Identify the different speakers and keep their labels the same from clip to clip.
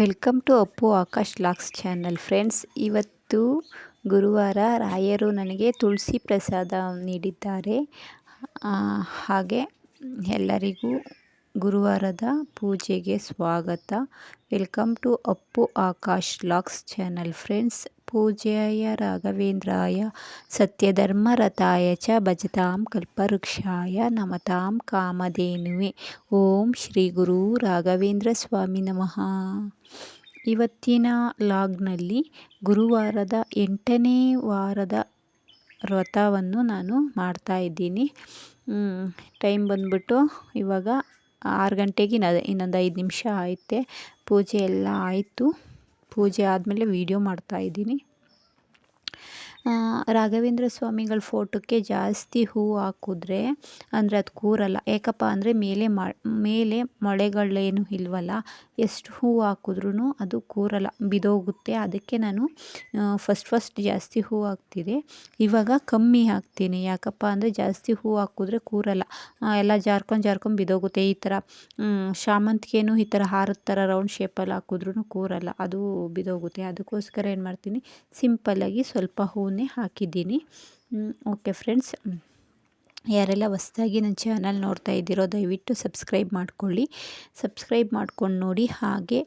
Speaker 1: Welcome to Appu Akash vlogs channel. Friends, ಇವತ್ತು ಗುರುವಾರ ರಾಯರು ನನಗೆ ತುಳಸಿ ಪ್ರಸಾದ ನೀಡಿದ್ದಾರೆ. ಹಾಗೆ ಎಲ್ಲರಿಗೂ ಗುರುವಾರದ ಪೂಜೆಗೆ ಸ್ವಾಗತ. Welcome to Appu Akash vlogs channel. Friends ಪೂಜ್ಯಾಯ ರಾಘವೇಂದ್ರಾಯ ಸತ್ಯಧರ್ಮರಥಾಯ ಚ ಭಜತಾಂ ಕಲ್ಪವೃಕ್ಷಾಯ ನಮತಾಂ ಕಾಮಧೇನುವೆ. ಓಂ ಶ್ರೀ ಗುರು ರಾಘವೇಂದ್ರ ಸ್ವಾಮಿ ನಮಃ. ಇವತ್ತಿನ ಲಾಗ್ನಲ್ಲಿ ಗುರುವಾರದ ಎಂಟನೇ ವಾರದ ವ್ರತವನ್ನು ನಾನು ಮಾಡ್ತಾ ಇದ್ದೀನಿ. ಟೈಮ್ ಬಂದ್ಬಿಟ್ಟು ಇವಾಗ ಆರು ಗಂಟೆಗೆ ಇನ್ನೊಂದು ಐದು ನಿಮಿಷ ಆಯ್ತೆ. ಪೂಜೆ ಎಲ್ಲ ಆಯಿತು. ಪೂಜೆ ಆದಮೇಲೆ ವೀಡಿಯೋ ಮಾಡ್ತಾಯಿದ್ದೀನಿ ರಾಘವೇಂದ್ರ ಸ್ವಾಮಿಗಳ ಫೋಟೋಕ್ಕೆ ಜಾಸ್ತಿ ಹೂ ಹಾಕಿದ್ರೆ, ಅಂದರೆ ಅದು ಕೂರಲ್ಲ. ಯಾಕಪ್ಪ ಅಂದರೆ ಮೇಲೆ ಮ, ಮೇಲೆ ಮೊಳೆಗಳೇನು ಇಲ್ವಲ್ಲ, ಎಷ್ಟು ಹೂ ಹಾಕಿದ್ರೂ ಅದು ಕೂರಲ್ಲ, ಬಿದೋಗುತ್ತೆ. ಅದಕ್ಕೆ ನಾನು ಫಸ್ಟ್ ಫಸ್ಟ್ ಜಾಸ್ತಿ ಹೂ ಹಾಕ್ತಿದ್ದೆ. ಇವಾಗ ಕಮ್ಮಿ ಹಾಕ್ತೀನಿ. ಯಾಕಪ್ಪ ಅಂದರೆ ಜಾಸ್ತಿ ಹೂ ಹಾಕಿದ್ರೆ ಕೂರಲ್ಲ. ಎಲ್ಲ ಜಾರ್ಕೊಂಡು ಜಾರ್ಕೊಂಡು ಬಿದೋಗುತ್ತೆ. ಈ ಥರ ಶಾಮಂತಿಗೆನೂ ಈ ಥರ ಹಾರದ ಥರ ರೌಂಡ್ ಶೇಪಲ್ಲಿ ಹಾಕಿದ್ರೂ ಕೂರಲ್ಲ. ಅದು ಬಿದೋಗುತ್ತೆ. ಅದಕ್ಕೋಸ್ಕರ ಏನು ಮಾಡ್ತೀನಿ ಸಿಂಪಲ್ಲಾಗಿ ಸ್ವಲ್ಪ ಹೂವನ್ನೇ ಹಾಕಿದ್ದೀನಿ. Okay friends. ಯಾರೆಲ್ಲ ಹೊಸ್ದಾಗಿ ನನ್ನ ಚಾನಲ್ ನೋಡ್ತಾ ಇದ್ದೀರೋ, ದಯವಿಟ್ಟು ಸಬ್ಸ್ಕ್ರೈಬ್ ಮಾಡ್ಕೊಳ್ಳಿ. ಸಬ್ಸ್ಕ್ರೈಬ್ ಮಾಡ್ಕೊಂಡು ನೋಡಿ, ಹಾಗೆ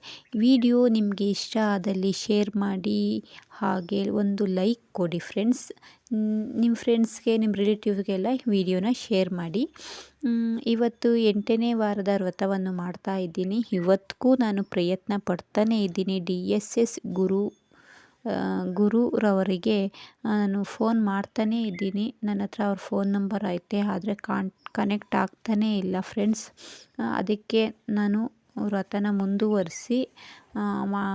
Speaker 1: ವಿಡಿಯೋ ನಿಮಗೆ ಇಷ್ಟ ಆದಲ್ಲಿ ಶೇರ್ ಮಾಡಿ, ಹಾಗೆ ಒಂದು ಲೈಕ್ ಕೊಡಿ ಫ್ರೆಂಡ್ಸ್. ನಿಮ್ಮ ಫ್ರೆಂಡ್ಸ್ಗೆ ನಿಮ್ಮ ರಿಲೇಟಿವ್ಗೆಲ್ಲ ವಿಡಿಯೋನ ಶೇರ್ ಮಾಡಿ. ಇವತ್ತು ಎಂಟನೇ ವಾರದ ವ್ರತವನ್ನು ಮಾಡ್ತಾ ಇದ್ದೀನಿ. ಇವತ್ತಿಗೂ ನಾನು ಪ್ರಯತ್ನ ಪಡ್ತಾನೇ ಇದ್ದೀನಿ. ಡಿ ಎಸ್ ಎಸ್ ಗುರು ಗುರುರವರಿಗೆ ನಾನು ಫೋನ್ ಮಾಡ್ತಾನೇ ಇದ್ದೀನಿ. ನನ್ನ ಹತ್ರ ಅವ್ರ ಫೋನ್ ನಂಬರ್ ಐತೆ, ಆದರೆ ಕಾನ್ ಕನೆಕ್ಟ್ ಆಗ್ತಾನೇ ಇಲ್ಲ ಫ್ರೆಂಡ್ಸ್ ಅದಕ್ಕೆ ನಾನು ವ್ರತನ ಮುಂದುವರಿಸಿ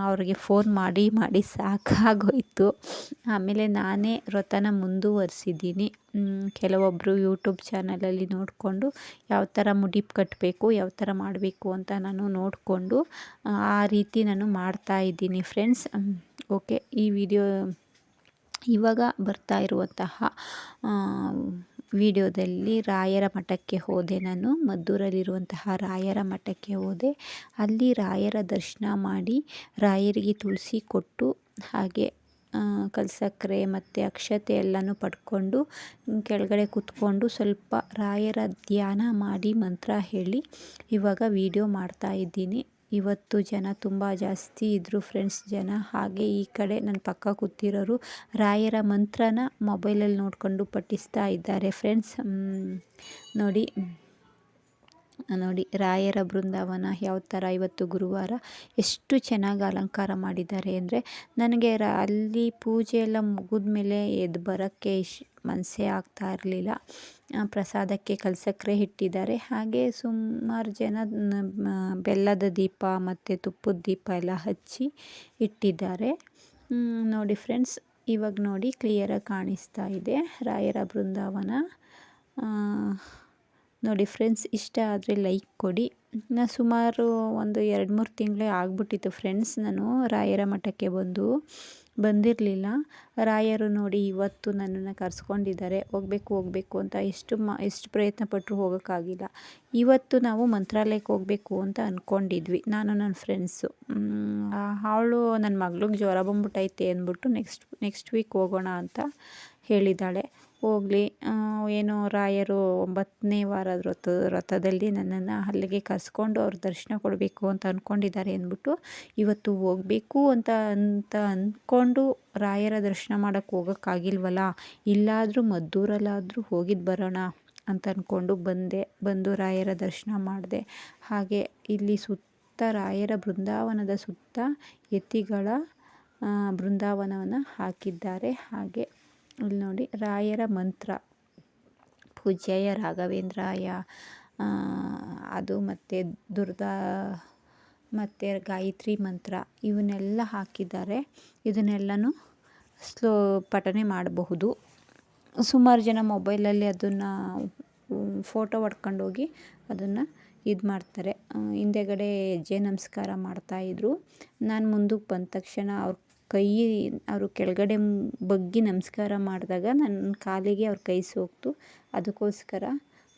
Speaker 1: ಅವ್ರಿಗೆ ಫೋನ್ ಮಾಡಿ ಮಾಡಿ ಸಾಕಾಗೋಯಿತು. ಆಮೇಲೆ ನಾನೇ ವ್ರತನ ಮುಂದುವರಿಸಿದ್ದೀನಿ. ಕೆಲವೊಬ್ಬರು ಯೂಟ್ಯೂಬ್ ಚಾನಲಲ್ಲಿ ನೋಡಿಕೊಂಡು ಯಾವ ಥರ ಮುಡಿಪ್ ಕಟ್ಟಬೇಕು ಯಾವ ಥರ ಮಾಡಬೇಕು ಅಂತ ನಾನು ನೋಡಿಕೊಂಡು, ಆ ರೀತಿ ನಾನು ಮಾಡ್ತಾಯಿದ್ದೀನಿ ಫ್ರೆಂಡ್ಸ್ ಓಕೆ ಈ ವಿಡಿಯೋ ಇವಾಗ ಬರ್ತಾ ಇರುವಂತಹ ವಿಡಿಯೋದಲ್ಲಿ ರಾಯರ ಮಠಕ್ಕೆ ಹೋದೆ ನಾನು. ಮದ್ದೂರಲ್ಲಿರುವಂತಹ ರಾಯರ ಮಠಕ್ಕೆ ಹೋದೆ. ಅಲ್ಲಿ ರಾಯರ ದರ್ಶನ ಮಾಡಿ ರಾಯರಿಗೆ ತುಳಸಿ ಕೊಟ್ಟು, ಹಾಗೆ ಕಲ್ಸಕ್ಕರೆ ಮತ್ತು ಅಕ್ಷತೆ ಎಲ್ಲನೂ ಪಡ್ಕೊಂಡು, ಕೆಳಗಡೆ ಕೂತ್ಕೊಂಡು ಸ್ವಲ್ಪ ರಾಯರ ಧ್ಯಾನ ಮಾಡಿ ಮಂತ್ರ ಹೇಳಿ ಇವಾಗ ವೀಡಿಯೋ ಮಾಡ್ತಾ ಇದ್ದೀನಿ. ಇವತ್ತು ಜನ ತುಂಬ ಜಾಸ್ತಿ ಇದ್ದರು ಫ್ರೆಂಡ್ಸ್ ಜನ. ಹಾಗೆ ಈ ಕಡೆ ನನ್ನ ಪಕ್ಕ ಕೂತಿರೋರು ರಾಯರ ಮಂತ್ರನ ಮೊಬೈಲಲ್ಲಿ ನೋಡಿಕೊಂಡು ಪಠಿಸ್ತಾ ಇದ್ದಾರೆ. ಫ್ರೆಂಡ್ಸ್ ನೋಡಿ ನೋಡಿ, ರಾಯರ ಬೃಂದಾವನ ಯಾವ ಥರ ಇವತ್ತು ಗುರುವಾರ ಎಷ್ಟು ಚೆನ್ನಾಗಿ ಅಲಂಕಾರ ಮಾಡಿದ್ದಾರೆ ಅಂದರೆ ನನಗೆ ರ, ಅಲ್ಲಿ ಪೂಜೆ ಎಲ್ಲ ಮುಗಿದ ಮೇಲೆ ಎದ್ದು ಬರೋಕ್ಕೆ ಇಶ್ ಮನಸ್ಸೇ ಆಗ್ತಾ ಇರಲಿಲ್ಲ. ಪ್ರಸಾದಕ್ಕೆ ಕಲ್ಸಕ್ಕರೆ ಇಟ್ಟಿದ್ದಾರೆ. ಹಾಗೆ ಸುಮಾರು ಜನ ಬೆಲ್ಲದ ದೀಪ ಮತ್ತು ತುಪ್ಪದ ದೀಪ ಎಲ್ಲ ಹಚ್ಚಿ ಇಟ್ಟಿದ್ದಾರೆ. ನೋಡಿ ಫ್ರೆಂಡ್ಸ್, ಇವಾಗ ನೋಡಿ ಕ್ಲಿಯರಾಗಿ ಕಾಣಿಸ್ತಾ ಇದೆ ರಾಯರ ಬೃಂದಾವನ. ನೋಡಿ ಫ್ರೆಂಡ್ಸ್, ಇಷ್ಟ ಆದರೆ ಲೈಕ್ ಕೊಡಿ. ನಾನು ಸುಮಾರು ಒಂದು ಎರಡು ಮೂರು ತಿಂಗಳೇ ಆಗಿಬಿಟ್ಟಿತ್ತು ಫ್ರೆಂಡ್ಸ್ ನಾನು, ರಾಯರ ಮಠಕ್ಕೆ ಬಂದು. ಬಂದಿರಲಿಲ್ಲ. ರಾಯರು ನೋಡಿ ಇವತ್ತು ನನ್ನನ್ನು ಕರೆಸ್ಕೊಂಡಿದ್ದಾರೆ. ಹೋಗ್ಬೇಕು, ಹೋಗಬೇಕು ಅಂತ ಎಷ್ಟು ಮ, ಎಷ್ಟು ಪ್ರಯತ್ನ ಪಟ್ಟರು ಹೋಗೋಕ್ಕಾಗಿಲ್ಲ. ಇವತ್ತು ನಾವು ಮಂತ್ರಾಲಯಕ್ಕೆ ಹೋಗಬೇಕು ಅಂತ ಅಂದ್ಕೊಂಡಿದ್ವಿ ನಾನು ನನ್ನ ಫ್ರೆಂಡ್ಸು ಅವಳು ನನ್ನ ಮಗ್ಳಿಗೆ ಜ್ವರ ಬಂದ್ಬಿಟ್ಟೈತೆ ಅಂದ್ಬಿಟ್ಟು ನೆಕ್ಸ್ಟ್ ನೆಕ್ಸ್ಟ್ ವೀಕ್ ಹೋಗೋಣ ಅಂತ ಹೇಳಿದ್ದಾಳೆ. ಹೋಗಲಿ. ಏನು ರಾಯರು ಒಂಬತ್ತನೇ ವಾರದ ವ್ರತ ವ್ರತದಲ್ಲಿ ನನ್ನನ್ನು ಅಲ್ಲಿಗೆ ಕರೆಸ್ಕೊಂಡು ಅವ್ರ ದರ್ಶನ ಕೊಡಬೇಕು ಅಂತ ಅಂದ್ಕೊಂಡಿದ್ದಾರೆ ಅಂದ್ಬಿಟ್ಟು ಇವತ್ತು ಹೋಗಬೇಕು ಅಂತ ಅಂತ ಅಂದ್ಕೊಂಡು ರಾಯರ ದರ್ಶನ ಮಾಡೋಕ್ಕೆ ಹೋಗೋಕ್ಕಾಗಿಲ್ವಲ್ಲ ಇಲ್ಲಾದರೂ ಮದ್ದೂರಲ್ಲಾದರೂ ಹೋಗಿದ್ದು ಬರೋಣ ಅಂತ ಅಂದ್ಕೊಂಡು ಬಂದೆ, ಬಂದು ರಾಯರ ದರ್ಶನ ಮಾಡಿದೆ. ಹಾಗೆ ಇಲ್ಲಿ ಸುತ್ತ ರಾಯರ ಬೃಂದಾವನದ ಸುತ್ತ ಯತಿಗಳ ಬೃಂದಾವನವನ್ನು ಹಾಕಿದ್ದಾರೆ. ಹಾಗೆ ಇಲ್ಲಿ ನೋಡಿ, ರಾಯರ ಮಂತ್ರ. ಪೂಜ್ಯಾಯ ರಾಘವೇಂದ್ರಾಯ ಅದು ಮತ್ತು ದುರ್ಗಾ ಮತ್ತು ಗಾಯತ್ರಿ ಮಂತ್ರ. ಇವನ್ನೆಲ್ಲ ಹಾಕಿದ್ದಾರೆ. ಇದನ್ನೆಲ್ಲನೂ ಸ್ಲೋ ಪಠನೆ ಮಾಡಬಹುದು. ಸುಮಾರು ಜನ ಮೊಬೈಲಲ್ಲಿ ಅದನ್ನು ಫೋಟೋ ಹೊಡ್ಕೊಂಡೋಗಿ ಅದನ್ನು ಇದು ಮಾಡ್ತಾರೆ. ಹಿಂದೆಗಡೆ ಹೆಜ್ಜೆ ನಮಸ್ಕಾರ ಮಾಡ್ತಾಯಿದ್ರು ನಾನು ಮುಂದಕ್ಕೆ ಬಂದ ತಕ್ಷಣ ಅವ್ರ ಕೈ ಅವರು ಕೆಳಗಡೆ ಬಗ್ಗಿ ನಮಸ್ಕಾರ ಮಾಡಿದಾಗ ನನ್ನ ಕಾಲಿಗೆ ಅವ್ರ ಕೈ ಸೋಕ್ತು. ಅದಕ್ಕೋಸ್ಕರ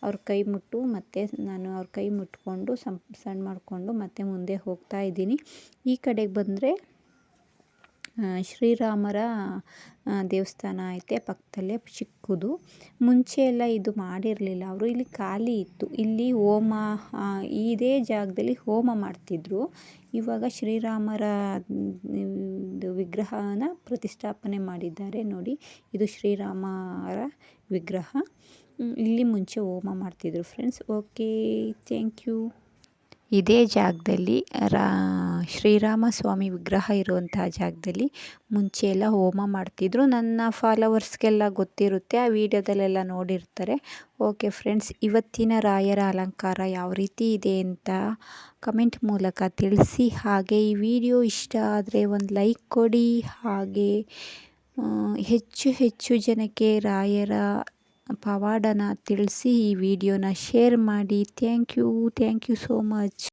Speaker 1: ಅವ್ರ ಕೈ ಮುಟ್ಟು ಮತ್ತು ನಾನು ಅವ್ರ ಕೈ ಮುಟ್ಕೊಂಡು ಸಂ, ಸಣ್ಣ ಮಾಡಿಕೊಂಡು ಮತ್ತೆ ಮುಂದೆ ಹೋಗ್ತಾ ಇದ್ದೀನಿ. ಈ ಕಡೆಗೆ ಬಂದರೆ ಶ್ರೀರಾಮರ ದೇವಸ್ಥಾನ ಐತೆ ಪಕ್ಕದಲ್ಲೇ ಚಿಕ್ಕದು. ಮುಂಚೆ ಎಲ್ಲ ಇದು ಮಾಡಿರಲಿಲ್ಲ. ಅವರು ಇಲ್ಲಿ ಖಾಲಿ ಇತ್ತು. ಇಲ್ಲಿ ಹೋಮ ಇದೇ ಜಾಗದಲ್ಲಿ ಹೋಮ ಮಾಡ್ತಿದ್ರು. ಇವಾಗ ಶ್ರೀರಾಮರ ವಿಗ್ರಹನ ಪ್ರತಿಷ್ಠಾಪನೆ ಮಾಡಿದ್ದಾರೆ ನೋಡಿ. ಇದು ಶ್ರೀರಾಮರ ವಿಗ್ರಹ. ಇಲ್ಲಿ ಮುಂಚೆ ಹೋಮ ಮಾಡ್ತಿದ್ರು ಫ್ರೆಂಡ್ಸ್ ಓಕೆ ಥ್ಯಾಂಕ್ ಯು ಇದೇ ಜಾಗದಲ್ಲಿ, ರಾ ಶ್ರೀರಾಮ ಸ್ವಾಮಿ ವಿಗ್ರಹ ಇರುವಂತಹ ಜಾಗದಲ್ಲಿ ಮುಂಚೆ ಎಲ್ಲ ಹೋಮ ಮಾಡ್ತಿದ್ರು. ನನ್ನ ಫಾಲೋವರ್ಸ್ಗೆಲ್ಲ ಗೊತ್ತಿರುತ್ತೆ, ಆ ವೀಡಿಯೋದಲ್ಲೆಲ್ಲ ನೋಡಿರ್ತಾರೆ. ಓಕೆ ಫ್ರೆಂಡ್ಸ್ ಇವತ್ತಿನ ರಾಯರ ಅಲಂಕಾರ ಯಾವ ರೀತಿ ಇದೆ ಅಂತ ಕಮೆಂಟ್ ಮೂಲಕ ತಿಳಿಸಿ. ಹಾಗೆ ಈ ವಿಡಿಯೋ ಇಷ್ಟ ಆದರೆ ಒಂದು ಲೈಕ್ ಕೊಡಿ. ಹಾಗೆ ಹೆಚ್ಚು ಹೆಚ್ಚು ಜನಕ್ಕೆ ರಾಯರ ಪವಾಡನ ತಿಳಿಸಿ ಈ ವಿಡಿಯೋನ ಶೇರ್ ಮಾಡಿ. Thank you thank you so much